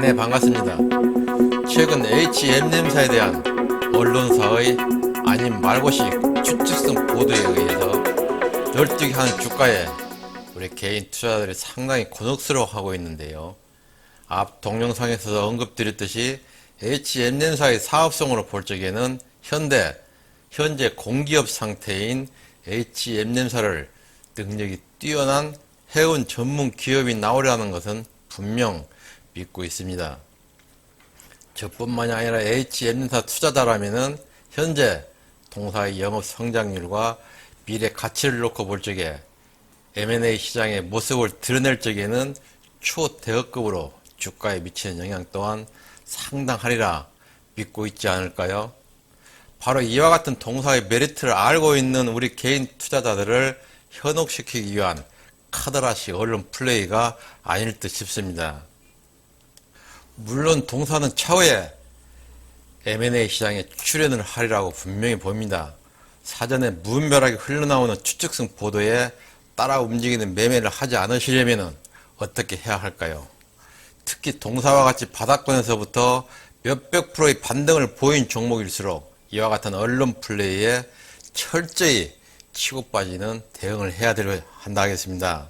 네, 반갑습니다. 최근 H&M사에 대한 언론사의 아닌 말고식 추측성 보도에 의해서 널뛰기 하는 주가에 우리 개인 투자자들이 상당히 곤혹스러워하고 있는데요. 앞 동영상에서도 언급드렸듯이 H&M사의 사업성으로 볼 적에는 현대, 현재 공기업 상태인 H&M사를 능력이 뛰어난 해운 전문 기업이 나오려는 것은 분명 믿고 있습니다. 저뿐만이 아니라 H&M사 투자자라면은 현재 동사의 영업 성장률과 미래 가치를 놓고 볼 적에 M&A 시장의 모습을 드러낼 적에는 초대역급으로 주가에 미치는 영향 또한 상당하리라 믿고 있지 않을까요? 바로 이와 같은 동사의 메리트를 알고 있는 우리 개인 투자자들을 현혹시키기 위한 카드라시 언론 플레이가 아닐 듯 싶습니다. 물론 동사는 차후에 M&A 시장에 출연을 하리라고 분명히 봅니다. 사전에 무분별하게 흘러나오는 추측성 보도에 따라 움직이는 매매를 하지 않으시려면 어떻게 해야 할까요? 특히 동사와 같이 바닥권에서부터 몇백 프로의 반등을 보인 종목일수록 이와 같은 언론 플레이에 철저히 치고 빠지는 대응을 해야 될 한다 하겠습니다.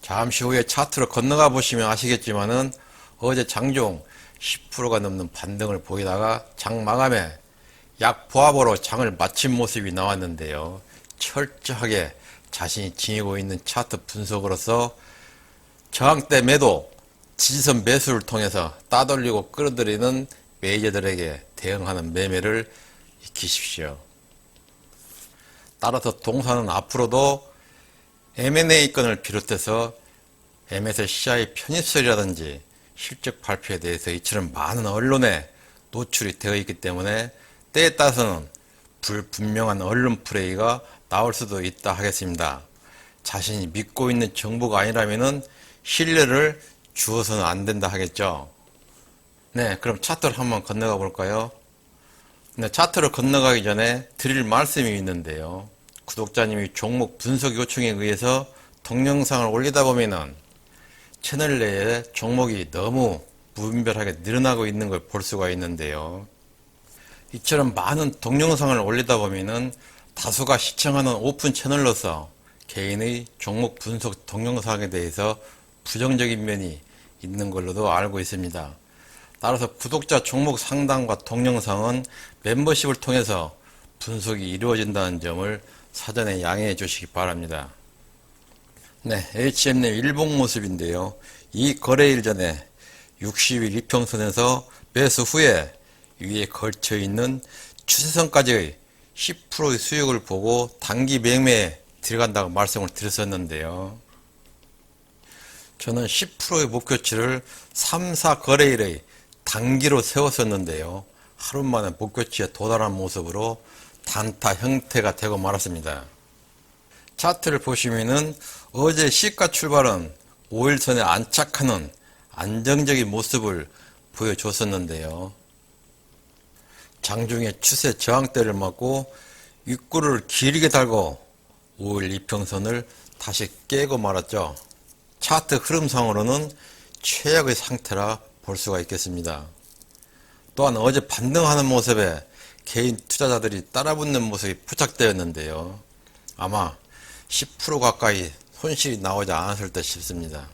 잠시 후에 차트로 건너가 보시면 아시겠지만은 어제 장종 10%가 넘는 반등을 보이다가 장 마감에 약 보합으로 장을 마친 모습이 나왔는데요. 철저하게 자신이 지니고 있는 차트 분석으로서 저항대 매도, 지지선 매수를 통해서 따돌리고 끌어들이는 메이저들에게 대응하는 매매를 익히십시오. 따라서 동사는 앞으로도 M&A 건을 비롯해서 MSCI 편입설이라든지 실적 발표에 대해서 이처럼 많은 언론에 노출이 되어 있기 때문에 때에 따라서는 불분명한 언론 플레이가 나올 수도 있다 하겠습니다. 자신이 믿고 있는 정보가 아니라면은 신뢰를 주어서는 안 된다 하겠죠. 네, 그럼 차트를 한번 건너가 볼까요? 네, 차트를 건너가기 전에 드릴 말씀이 있는데요. 구독자님이 종목 분석 요청에 의해서 동영상을 올리다 보면은 채널 내에 종목이 너무 무분별하게 늘어나고 있는 걸 볼 수가 있는데요. 이처럼 많은 동영상을 올리다 보면은 다수가 시청하는 오픈 채널로서 개인의 종목 분석 동영상에 대해서 부정적인 면이 있는 걸로도 알고 있습니다. 따라서 구독자 종목 상담과 동영상은 멤버십을 통해서 분석이 이루어진다는 점을 사전에 양해해 주시기 바랍니다. 네, HM의 일봉 모습인데요. 이 거래일 전에 60일 이평선에서 매수 후에 위에 걸쳐 있는 추세선까지의 10%의 수익을 보고 단기 매매에 들어간다고 말씀을 드렸었는데요. 저는 10%의 목표치를 3, 4 거래일의 단기로 세웠었는데요. 하루 만에 목표치에 도달한 모습으로 단타 형태가 되고 말았습니다. 차트를 보시면은 어제 시가 출발은 5일 선에 안착하는 안정적인 모습을 보여줬었는데요. 장중에 추세 저항대를 맞고 윗구를 길게 달고 5일 이평선을 다시 깨고 말았죠. 차트 흐름상으로는 최악의 상태라 볼 수가 있겠습니다. 또한 어제 반등하는 모습에 개인 투자자들이 따라붙는 모습이 포착되었는데요. 아마 10% 가까이 손실이 나오지 않았을 듯 싶습니다.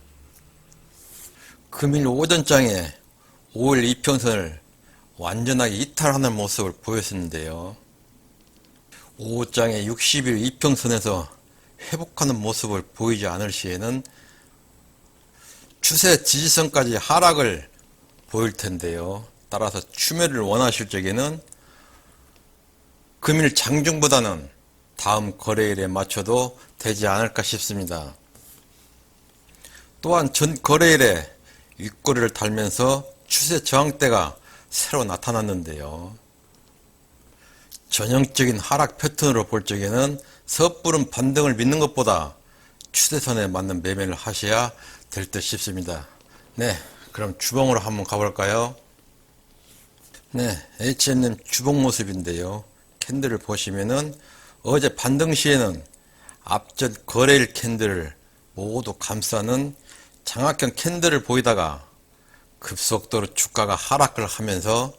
금일 오전장에 5일 이평선을 완전하게 이탈하는 모습을 보였었는데요. 오후장에 60일 이평선에서 회복하는 모습을 보이지 않을 시에는 추세 지지선까지 하락을 보일 텐데요. 따라서 추매를 원하실 적에는 금일 장중보다는 다음 거래일에 맞춰도 되지 않을까 싶습니다. 또한 전 거래일에 윗꼬리를 달면서 추세 저항대가 새로 나타났는데요. 전형적인 하락 패턴으로 볼 적에는 섣부른 반등을 믿는 것보다 추세선에 맞는 매매를 하셔야 될 듯 싶습니다. 네, 그럼 주봉으로 한번 가볼까요? 네, H&M 주봉 모습인데요. 캔들을 보시면은 어제 반등 시에는 앞전 거래일 캔들을 모두 감싸는 장악형 캔들을 보이다가 급속도로 주가가 하락을 하면서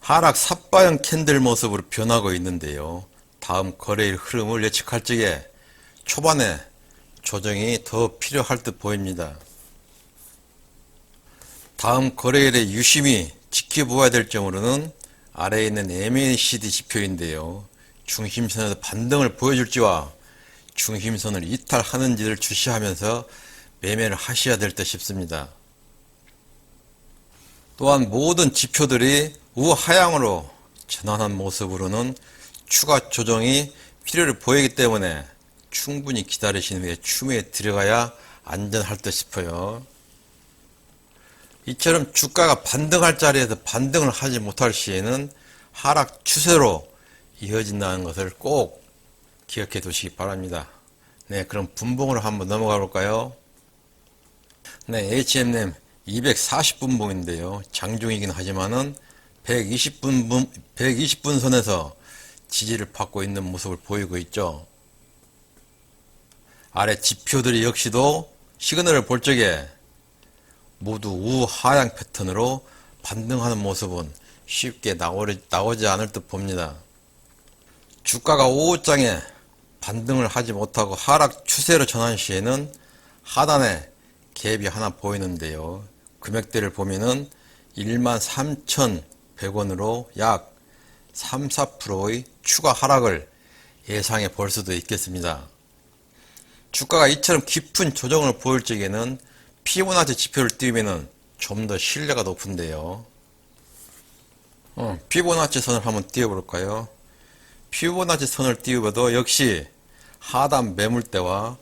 하락 삿바형 캔들 모습으로 변하고 있는데요. 다음 거래일 흐름을 예측할 적에 초반에 조정이 더 필요할 듯 보입니다. 다음 거래일에 유심히 지켜보아야 될 점으로는 아래에 있는 MACD 지표인데요. 중심선에서 반등을 보여줄지와 중심선을 이탈하는지를 주시하면서 매매를 하셔야 될 듯 싶습니다. 또한 모든 지표들이 우하향으로 전환한 모습으로는 추가 조정이 필요를 보이기 때문에 충분히 기다리신 후에 추매에 들어가야 안전할 듯 싶어요. 이처럼 주가가 반등할 자리에서 반등을 하지 못할 시에는 하락 추세로 이어진다는 것을 꼭 기억해 두시기 바랍니다. 네, 그럼 분봉으로 한번 넘어가 볼까요? 네, HMM 240분봉인데요. 장중이긴 하지만은 120분, 120분 선에서 지지를 받고 있는 모습을 보이고 있죠. 아래 지표들이 역시도 시그널을 볼 적에 모두 우하향 패턴으로 반등하는 모습은 쉽게 나오지, 않을 듯 봅니다. 주가가 5호장에 반등을 하지 못하고 하락 추세로 전환 시에는 하단에 갭이 하나 보이는데요. 금액대를 보면은 13,100원으로 약 3, 4%의 추가 하락을 예상해 볼 수도 있겠습니다. 주가가 이처럼 깊은 조정을 보일 적에는 피보나치 지표를 띄우면은 좀 더 신뢰가 높은데요. 어, 피보나치 선을 한번 띄워볼까요? 피보나치 선을 띄우어도 역시 하단 매물대와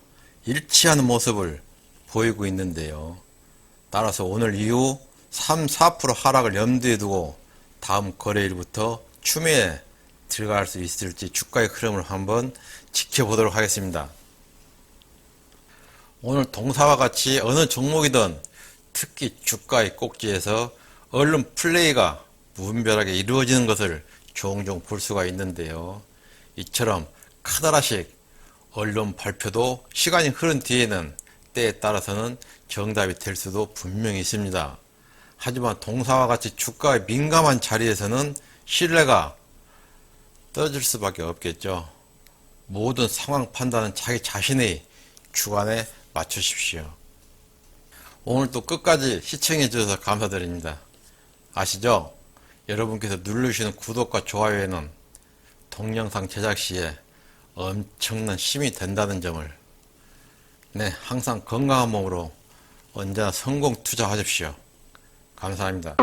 일치하는 모습을 보이고 있는데요. 따라서 오늘 이후 3, 4% 하락을 염두에 두고 다음 거래일부터 추매에 들어갈 수 있을지 주가의 흐름을 한번 지켜보도록 하겠습니다. 오늘 동사와 같이 어느 종목이든 특히 주가의 꼭지에서 얼른 플레이가 무분별하게 이루어지는 것을 종종 볼 수가 있는데요. 이처럼 카다라식 언론 발표도 시간이 흐른 뒤에는 때에 따라서는 정답이 될 수도 분명히 있습니다. 하지만 동사와 같이 주가에 민감한 자리에서는 신뢰가 떨어질 수밖에 없겠죠. 모든 상황 판단은 자기 자신의 주관에 맞추십시오. 오늘도 끝까지 시청해 주셔서 감사드립니다. 아시죠? 여러분께서 누르시는 구독과 좋아요에는 동영상 제작 시에 엄청난 힘이 된다는 점을 네, 항상 건강한 몸으로 언제나 성공 투자하십시오. 감사합니다.